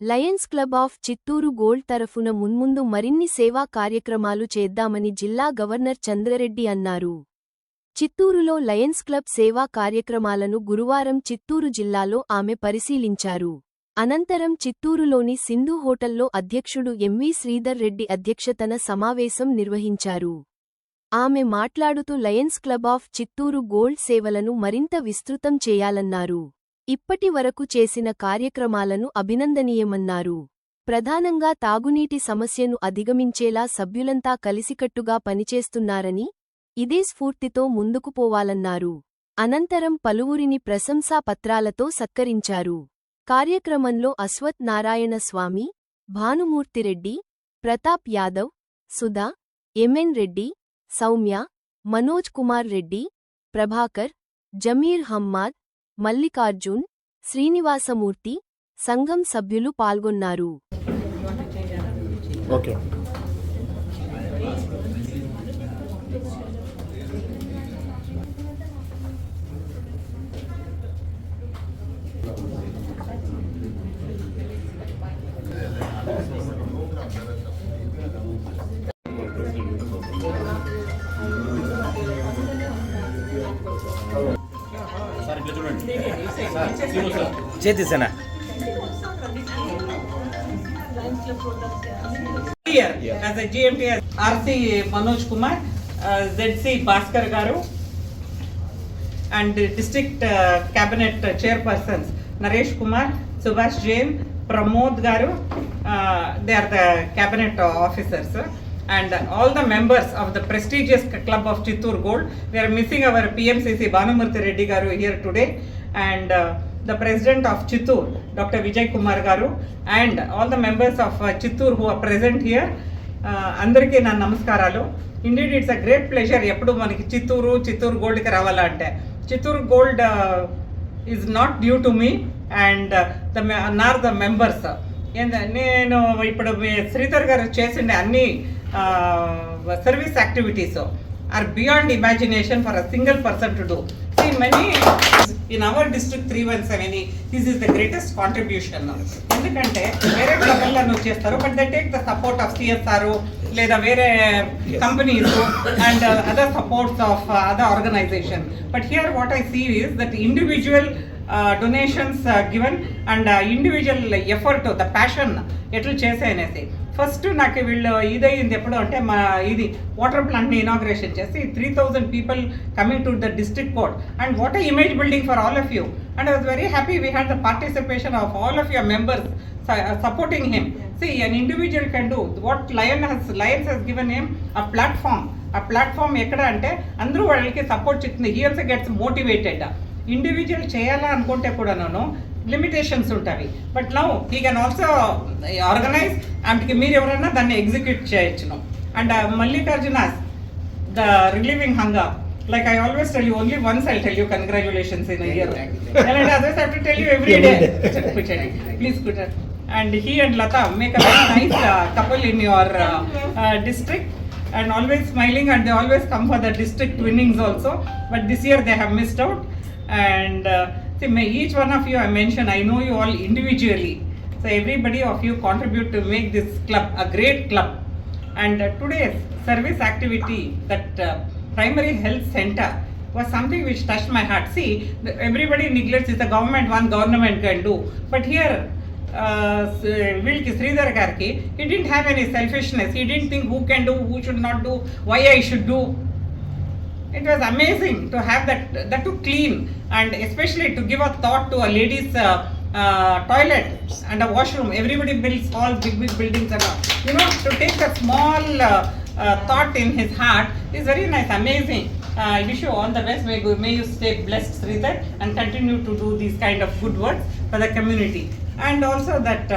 Lions club of Chittoor gold తరఫున మున్ముందు మరిన్ని సేవా కార్యక్రమాలు చేద్దామని జిల్లా గవర్నర్ చంద్రరెడ్డి అన్నారు. చిత్తూరులో లయన్స్ క్లబ్ సేవా కార్యక్రమాలను గురువారం చిత్తూరు జిల్లాలో ఆమె పరిశీలించారు. అనంతరం చిత్తూరులోని సింధు హోటల్లో అధ్యక్షుడు ఎంవి శ్రీధర్ రెడ్డి అధ్యక్షతన సమావేశం నిర్వహించారు. ఆమె మాట్లాడుతూ lions club of Chittoor gold సేవలను మరింత విస్తృతం చేయాలన్నారు. ఇప్పటి వరకు చేసిన కార్యక్రమాలను అభినందనీయమన్నారు. ప్రధానంగా తాగునీటి సమస్యను అధిగమించేలా సభ్యులంతా కలిసికట్టుగా పనిచేస్తున్నారని ఇదే స్ఫూర్తితో ముందుకు పోవాలన్నారు. అనంతరం పలువురిని ప్రశంసా పత్రాలతో సత్కరించారు. కార్యక్రమంలో అశ్వత్ నారాయణ స్వామి భానుమూర్తిరెడ్డి ప్రతాప్ యాదవ్ సుధా ఎంఎన్ రెడ్డి సౌమ్య మనోజ్ కుమార్ రెడ్డి ప్రభాకర్ జమీర్ హమ్మాద్ మల్లికార్జున్ శ్రీనివాసమూర్తి సంఘం సభ్యులు పాల్గొన్నారు. ఓకే. చేతిసేనా here as a GMT RC Manoj Kumar, uh, ZC Bhaskar Garu, and district uh, cabinet chairpersons Naresh Kumar, Subhash Jain, Pramod Garu, uh, they are the cabinet officers. And all the members of the prestigious club of Chittur Gold, we are missing our PMCC Banamurthy Reddy Garu here today. And uh, the president of Chittur, Dr. Vijay Kumar Garu, and all the members of uh, Chittur who are present here. Uh, అందరికీ నా నమస్కారాలు indeed it's a great pleasure ఎప్పుడు మనకి చిత్తూరు చిత్తూరు గోల్డ్కి రావాలంటే Chittoor gold is not due to me and the nor the members నేను ఇప్పుడు శ్రీధర్ గారు చేసిన అన్ని service activities are beyond imagination for a single person to do see many in our district three one seven this is the greatest contribution ఎందుకంటే వేరే నువ్వు చేస్తారు but they take the support of CSR లేదా వేరే companies and other supports of other organisation but here what I see is that individual donations given and individual effort the passion ఎట్లా చేసే అనేసి. First నాకు వీళ్ళు ఇదయింది ఎప్పుడు అంటే మా ఇది వాటర్ ప్లాంట్ని ఇనాగ్రేషన్ చేసి three thousand people coming to the district court and what image building for all of you and I was very happy we had the participation of all of your members supporting him see an individual can do what lion has lions has given him a platform ఆ platform ఎక్కడ అంటే అందరూ వాళ్ళకి support చేస్తుంది he also gets motivated individual చేయాలా అనుకుంటే కూడా నేను లిమిటేషన్స్ ఉంటాయి but now he can also organise and మీరు ఎవరైనా దాన్ని execute చేయొచ్చును. And Mallikarjuna the relieving hunger like I always tell you only once I tell you congratulations in year please and he and Latha make nice couple in your district and always smiling and they always come for the district winnings also but this year they have missed out this year they have missed out. And uh, see, may each one of you I mentioned, I know you all individually. So everybody of you contribute to make this club a great club. And uh, today's service activity, that uh, primary health center, was something which touched my heart. See, the- everybody neglects it's the government, one government can do. But here, uh, S- వీళ్ళకి శ్రీధర్ గారికి he didn't have any selfishness. He didn't think who can do, who should not do, why I should do. It was amazing to have that, that to clean and especially to give a thought to a lady's uh, uh, toilet and a washroom. Everybody builds all big, big buildings and all. You know, to take a small uh, uh, thought in his heart is very nice, amazing. Uh, I wish you all the best. May, may you stay blessed, Sridhar, and continue to do these kind of good works for the community. And also that. Uh,